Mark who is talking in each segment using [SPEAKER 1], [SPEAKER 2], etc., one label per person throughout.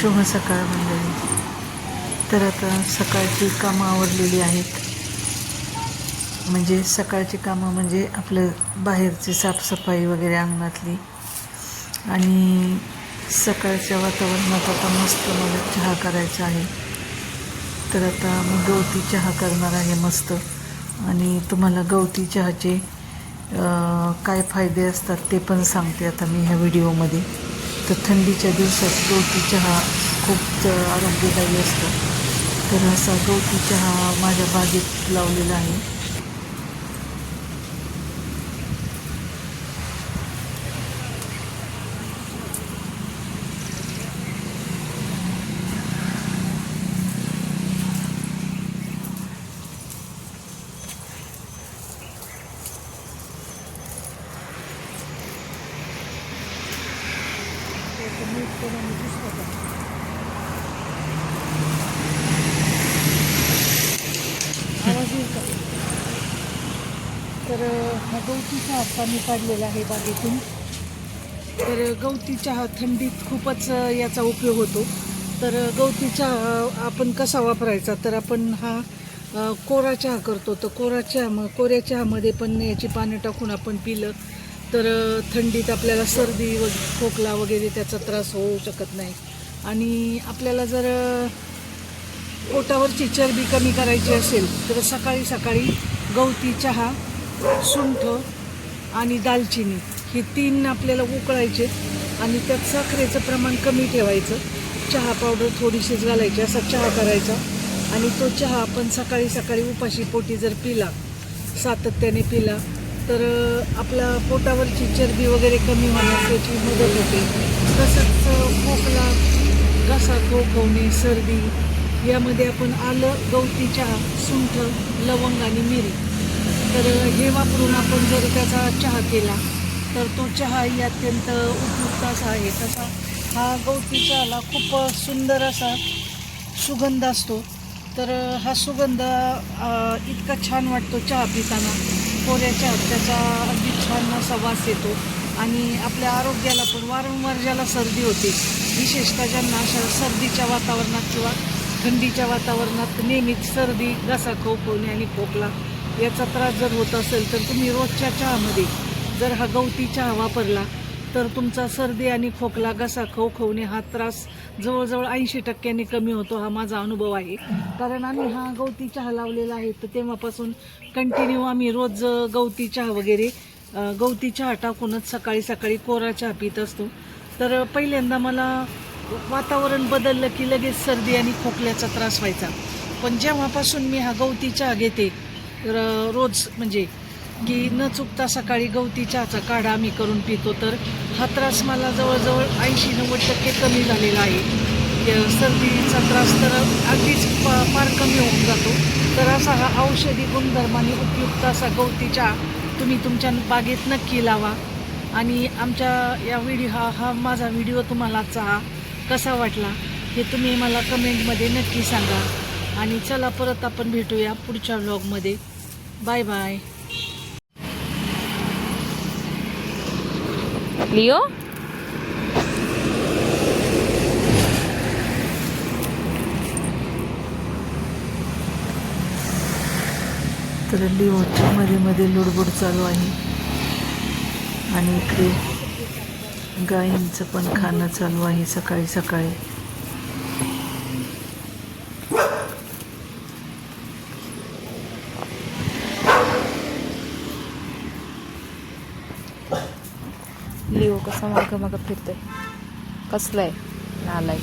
[SPEAKER 1] शुभ सकाळ मंडळी. तर आता सकाळची कामं आवडलेली आहेत. म्हणजे सकाळची कामं म्हणजे आपलं बाहेरची साफसफाई वगैरे अंगणातली. आणि सकाळच्या वातावरणात आता मस्त मला चहा करायचा आहे. तर आता मी गवती चहा करणार आहे मस्त. आणि तुम्हाला गवती चहाचे काय फायदे असतात ते पण सांगते आता मी ह्या व्हिडिओमध्ये. तर थंडीच्या दिवसात गवती चहा खूप आरोग्यदायी असतो. तर असा गवती चहा माझ्या बागेत लावलेला आहे.
[SPEAKER 2] आवाज येईल का तर हा गवती चहा आता मी काढलेला आहे बागेतून. तर गवती चहा थंडीत खूपच याचा उपयोग होतो. तर गवती चहा आपण कसा वापरायचा? तर आपण हा कोरा चहा करतो. तर कोरा चहा मग कोऱ्या चहामध्ये पण याची पानं टाकून आपण पिलं. तर थंडीत आपल्याला सर्दी व खोकला वगैरे त्याचा त्रास होऊ शकत नाही. आणि आपल्याला जर पोटावरची चरबी कमी करायची असेल तर सकाळी सकाळी गवती चहा सुंठ आणि दालचिनी हे तीन आपल्याला उकळायचे आणि त्यात साखरेचं प्रमाण कमी ठेवायचं. चहा पावडर थोडीशीच घालायची असा चहा करायचा आणि तो चहा आपण सकाळी सकाळी उपाशी पोटी जर पिला सातत्याने पिला तर आपलं आपला पोटावरची चरबी वगैरे कमी होण्यास याची मदत होते. तसंच खोकला घसा खोकवणे सर्दी यामध्ये आपण आलं गवती चहा सुंठ लवंग आणि मिरी. तर हे वापरून आपण जर त्याचा चहा केला तर तो चहाही अत्यंत उपयुक्त असा आहे. तसा हा गवती चहाला खूप सुंदर असा सुगंध असतो. तर हा सुगंध इतका छान वाटतो चहा पिताना. कोऱ्या चहात त्याचा अगदी छान असा वास येतो आणि आपल्या आरोग्याला पण वारंवार ज्याला सर्दी होते विशेषतः ज्यांना अशा सर्दीच्या वातावरणात किंवा थंडीच्या वातावरणात नेहमीच सर्दी घसा खोकवणे आणि खोकला याचा त्रास जर होत असेल तर तुम्ही रोजच्या चहामध्ये जर हा गवती चहा वापरला तर तुमचा सर्दी आणि खोकला घसा खवखवणे हा त्रास जवळजवळ ऐंशी टक्क्यांनी कमी होतो हा माझा अनुभव आहे. कारण आम्ही हा गवती चहा लावलेला आहे तर तेव्हापासून कंटिन्यू आम्ही रोज गवती चहा वगैरे गवती चहा टाकूनच सकाळी सकाळी कोरा चहा पित असतो. तर पहिल्यांदा मला वातावरण बदललं की लगेच सर्दी आणि खोकल्याचा त्रास व्हायचा. पण जेव्हापासून मी हा गवती चहा घेते तर रोज म्हणजे की न चुकता सकाळी गवती चहाचा काढा आम्ही करून पितो तर हा त्रास मला जवळजवळ ऐंशी नव्वद टक्के कमी झालेला आहे. सर्दीचा त्रास तर अगदीच प- फार कमी होऊन जातो. तर असा हा औषधी गुणधर्माने उपयुक्त असा गवती चहा तुम्ही तुमच्या बागेत नक्की लावा. आणि आमच्या या व्हिडिओ हा हा माझा व्हिडिओ तुम्हाला चहा कसा वाटला हे तुम्ही मला कमेंटमध्ये नक्की सांगा. आणि चला परत आपण भेटूया पुढच्या व्लॉगमध्ये बाय बाय.
[SPEAKER 3] लिओ
[SPEAKER 1] तर लिओच्या मध्ये मध्ये लुडबुड चालू आहे. आणि इकडे गायींचं पण खाणं चालू आहे सकाळी सकाळी.
[SPEAKER 3] लिओ कसा माग माग फिरतोय. कसलाय नालाय.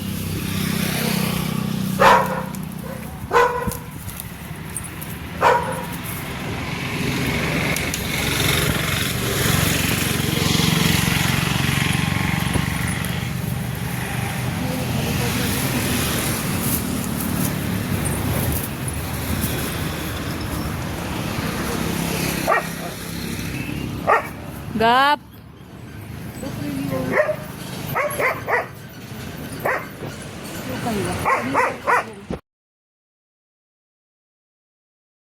[SPEAKER 3] गप.